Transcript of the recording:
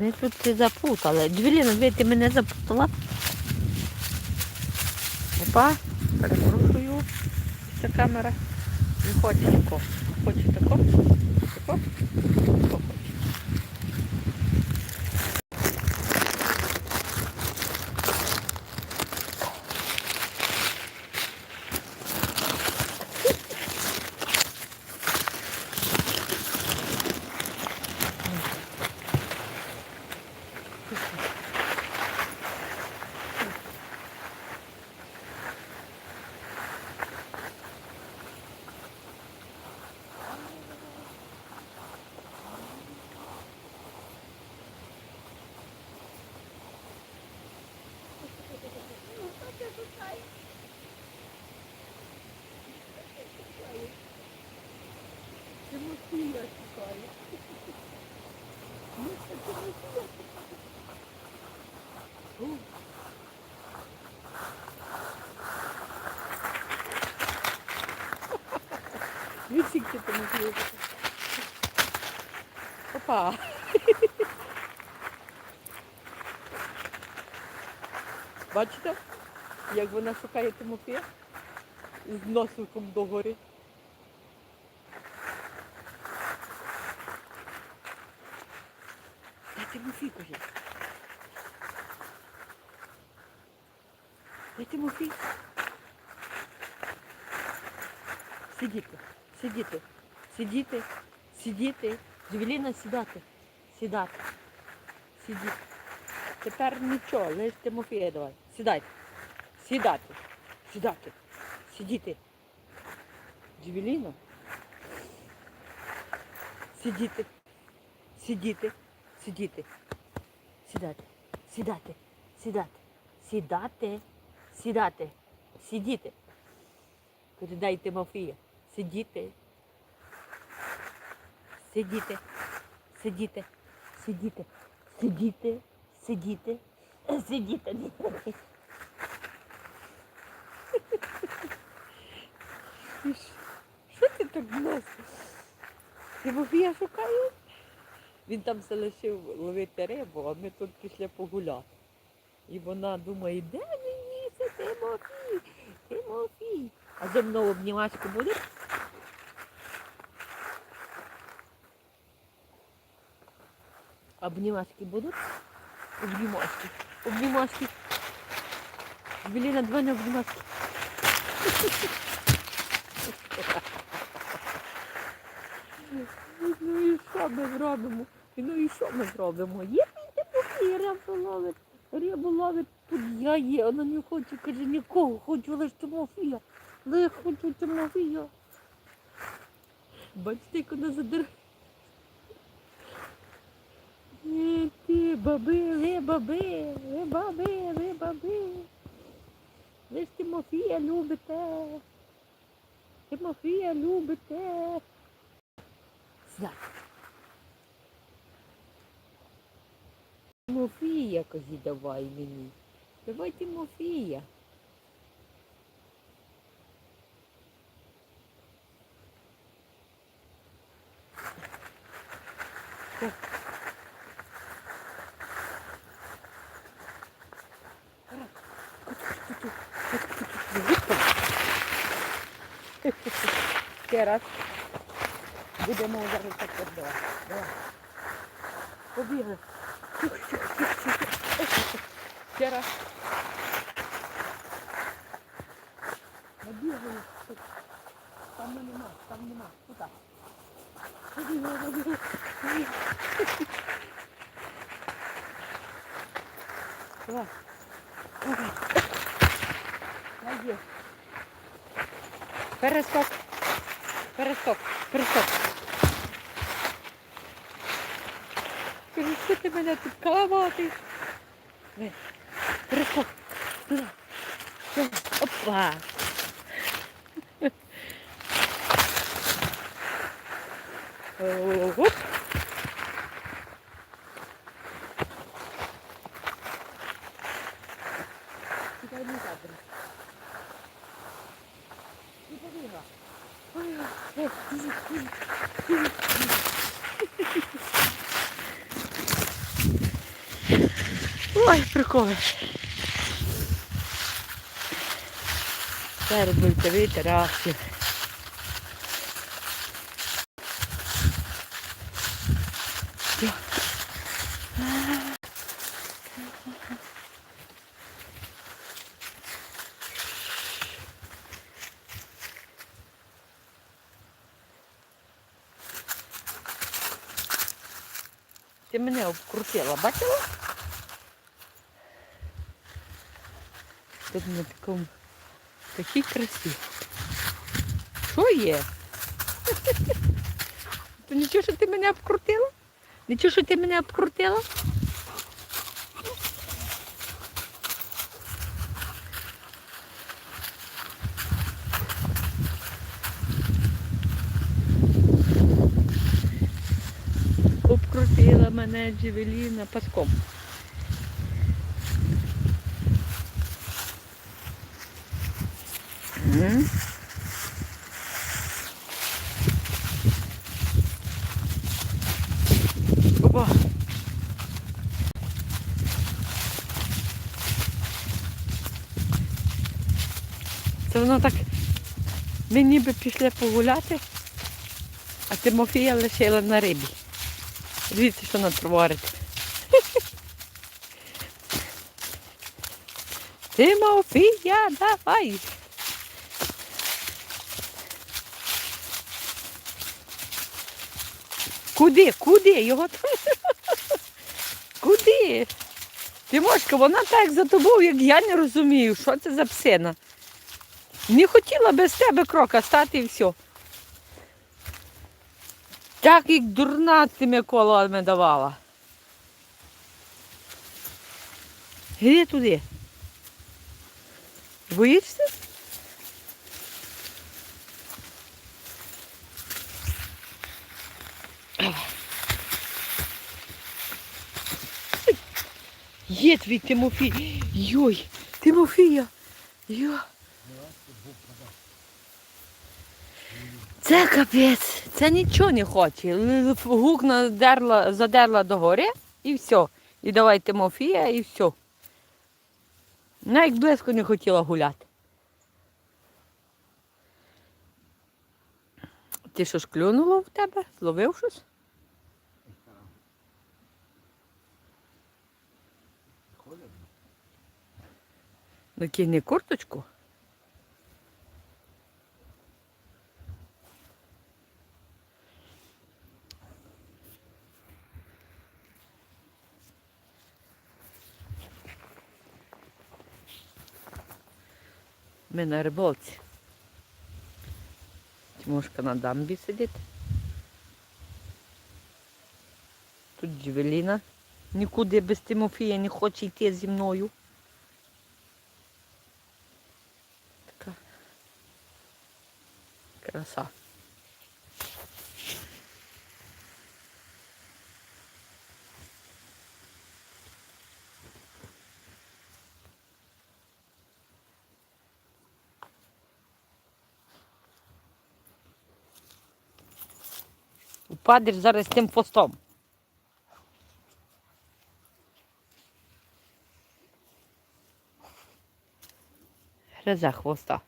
Ми тут ти запутали. Джвеліна, ви ти мене запутала. Опа, перепрошую. Ця камера не хоче нікого. Хоче такого. Тако. Хоче. Тимофія шукає. Тимофія шукає. Опа. Бачите, як вона шукає Тимофія? З носиком догори. Де Тимофій каже? Де Тимофій? Сидіти, сидіти, сидіти, сидіти. Джевеліна сідати, сідати, сидіти. Тепер нічого, лиш Тимофія давай. Сідайте, сідати, сідати, сидіти. Джевеліна. Сидіти, сидіти, сидіти, сідати, сідати, сідати, сідати, сідати, сидіти. Передай Тимофія. Сидіти. Сидіти. Сидіти. Сидіти. Сидіти. Сидіти. Сидіти. Що ти так носиш? Тимофія шукає? Він там все лишив ловити рибу, а ми тут пішли погуляти. І вона думає, де мені це Тимофій? Тимофій. А зо мною обнімашки буде? Обнімашки будуть? Обнімашки. Обнімашки. Біліна два не обнімашки. І що ми зробимо? Ну і що ми зробимо? Є Тимофій рибу ловить. Рибу ловить, тут я є, вона не хоче, каже, нікого, хочу лише Тимофія. Але хочу Тимофія. Бачите, як вона задер... Е, Ти, баби, ви баби, ви баби, ви баби. Ви ж Тимофія любите. Тимофія любите. Сюди. Тимофія, кажі, давай мені. Давай Тимофія. Випа. Ще раз. Будемо зараз так. Побігли. Тихо, тихо, тихо, тихо. Ой, тихо. Ще раз. Набігали. Тут. Там нема, там нема. Тут. Побігли, побігли. Побігли. Давай. Давай. Найди. Перескок. Перескок. Перескок. Кажу, що ти мене тут каламатиш? Перескок. Туди. Опа. Оп. Ой, приколи. Зараз будете вітер, реакцію. Ти мене обкрутила, бачила? Тут на такому такій красі. Що є? То нічого, що ти мене обкрутила? Нічого, що ти мене обкрутила? Обкрутила мене Джевеліна паском. Опа. Це воно так. Ми ніби пішли погуляти, а Тимофія лишила на рибі. Дивіться, що вона творить. Тимофія, давай. Куди? Куди? Його Куди? Тимошка, вона так за тобою, як я не розумію, що це за псина. Не хотіла без тебе крока стати і все. Так як дурна ти ми колами давала. Іди туди. Боїшся? Є твій Тимофій. Йой, Тимофія. Йо. Це капець, це нічого не хоче. Гук надерла, задерла догори і все. І давай Тимофія і все. Навіть близько не хотіла гуляти. Ти що ж клюнуло в тебе? Зловив щось? Накинь курточку. Ми на рибалці. Тимошка на дамбі сидить. Тут Джевеліна. Нікуди без Тимофія не хоче йти зі мною. Краса. Упадеш зараз тим постом. Гризе хвоста.